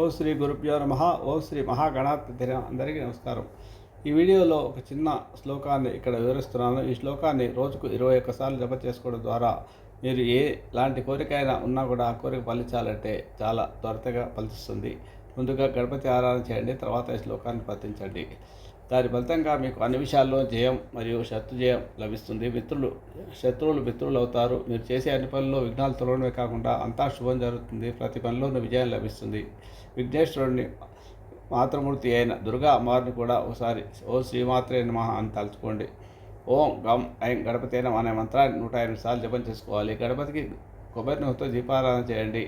ఓ శ్రీ గురుభ్యో నమ. ఓ శ్రీ మహాగణాధిపతి అందరికీ నమస్కారం. ఈ వీడియోలో ఒక చిన్న శ్లోకాన్ని ఇక్కడ వివరిస్తున్నాను. ఈ శ్లోకాన్ని రోజుకు ఇరవై ఒక్కసార్లు జప చేసుకోవడం ద్వారా మీరు ఏ లాంటి కోరిక అయినా ఉన్నా కూడా ఆ కోరిక ఫలించాలంటే చాలా త్వరతగా ఫలిస్తుంది. ముందుగా గణపతి ఆరాధన చేయండి తర్వాత ఈ శ్లోకాన్ని పఠించండి. దాని ఫలితంగా మీకు అన్ని విషయాల్లో జయం మరియు శత్రు జయం లభిస్తుంది. మిత్రులు శత్రువులు మిత్రులు అవుతారు. మీరు చేసే అన్ని పనుల్లో విఘ్నాలు తొలగడమే కాకుండా అంతా శుభం జరుగుతుంది. ప్రతి పనిలోనూ విజయం లభిస్తుంది. విఘ్నేశ్వరుడిని మాతృమూర్తి అయిన దుర్గా అమ్మవారిని కూడా ఒకసారి ఓ శ్రీమాత్రే నమ అని తలుచుకోండి. ఓం గం ఐం గణపతి అయిన అనే మంత్రాన్ని నూట ఎనిమిది సార్లు జపం చేసుకోవాలి. గణపతికి కొబ్బరి నూనెతో దీపారాధన చేయండి.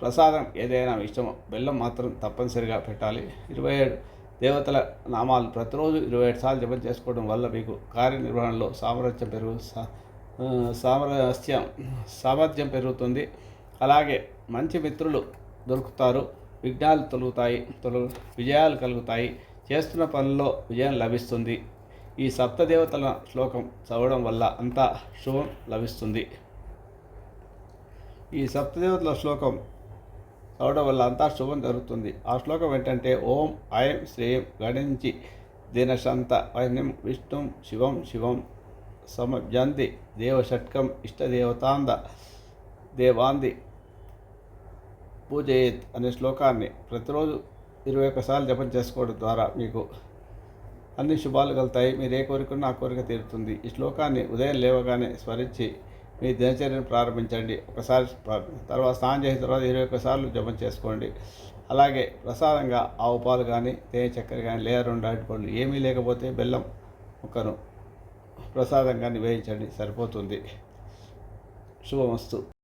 ప్రసాదం ఏదైనా ఇష్టమో బెల్లం మాత్రం తప్పనిసరిగా పెట్టాలి. ఇరవై ఏడు దేవతల నామాలు ప్రతిరోజు ఇరవై ఏడు సార్లు జపం చేసుకోవడం వల్ల మీకు కార్యనిర్వహణలో సామర్థ్యం పెరుగు సా- సామరస్యం సామర్థ్యం పెరుగుతుంది. అలాగే మంచి మిత్రులు దొరుకుతారు విఘ్నాలు తొలుగుతాయి తొలు విజయాలు కలుగుతాయి. చేస్తున్న పనుల్లో విజయం లభిస్తుంది. ఈ సప్తదేవతల శ్లోకం చదవడం వల్ల అంతా శుభం లభిస్తుంది. ఈ సప్తదేవతల శ్లోకం చదవడం వల్ల అంతా శుభం జరుగుతుంది. ఆ శ్లోకం ఏంటంటే ఓం ఐం శ్రీం గణించి దినశంత వైన్యం విష్ణు శివం శివం సమజంతి దేవషట్కం ఇష్టదేవతాంద దేవాంది పూజయేత్ అనే శ్లోకాన్ని ప్రతిరోజు ఇరవై ఒక్కసార్లు జపం చేసుకోవడం ద్వారా మీకు అన్ని శుభాలు కలుగుతాయి. మీరు ఏ కోరికన్నా ఆ కోరిక తీరుతుంది. ఈ శ్లోకాన్ని ఉదయం లేవగానే స్మరించి మీ దినచర్యను ప్రారంభించండి. ఒకసారి తర్వాత స్నానం చేసిన తర్వాత ఇరవై ఒక్కసార్లు జపం చేసుకోండి. అలాగే ప్రసాదంగా ఆవు పాలు కానీ తేనె చక్కెర కానీ లేదా రెండు అరటిపండ్లు ఏమీ లేకపోతే బెల్లం ముక్కను ప్రసాదంగా నివేదించండి. సరిపోతుంది. శుభమస్తు.